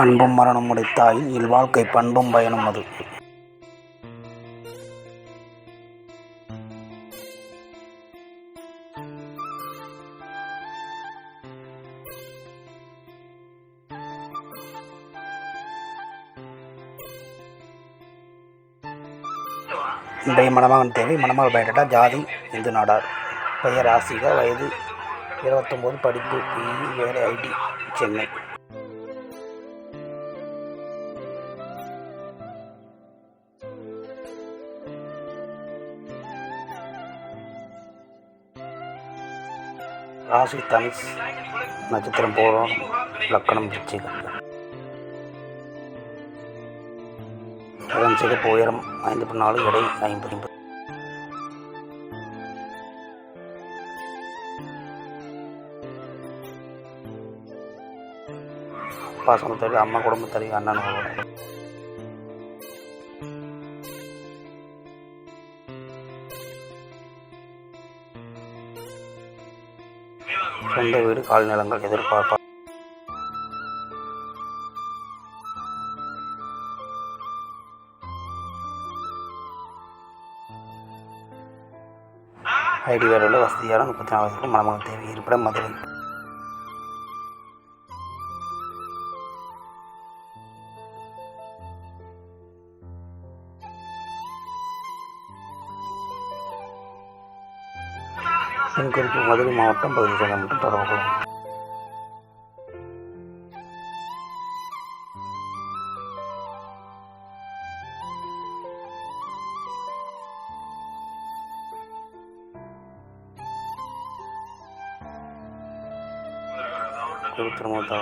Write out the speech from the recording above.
அன்பும் மரணம் உடைத்தாயின் இல்வாழ்க்கை பண்பும் பயனும் அது. இன்றைய மணமகன் தேவை மணமகள் பயோடேட்டா ஜாதி இந்து நாடார். பெயர் ஆசிகா வயது இருபத்தொம்போது படிப்பு பிஇ வேலை ஐடி சென்னை. ராசி தனுஷ் நட்சத்திரம் போகிறோம் லக்கணம் விருச்சிகம் அதன் சிகப்பு உயரம் ஐந்து புள்ளி நாலு எடை ஐம்பது பாசம் தருவி அம்மா குடும்பம் தருவி அண்ணன் சொந்த வீடு கால்நிலங்கள் எதிர்பார்ப்பார் ஐடி வேலையில் வசதியான முப்பத்தி நாலு வயசுக்கு மணமகன் தேவை. இருப்பிடம் மதுரை. தென்குறிப்பு மதுரை மாவட்டம் பகுதி சேர்ந்த மட்டும் தொடர்பு கொள்ளும் திருத்திருமூர்த்தி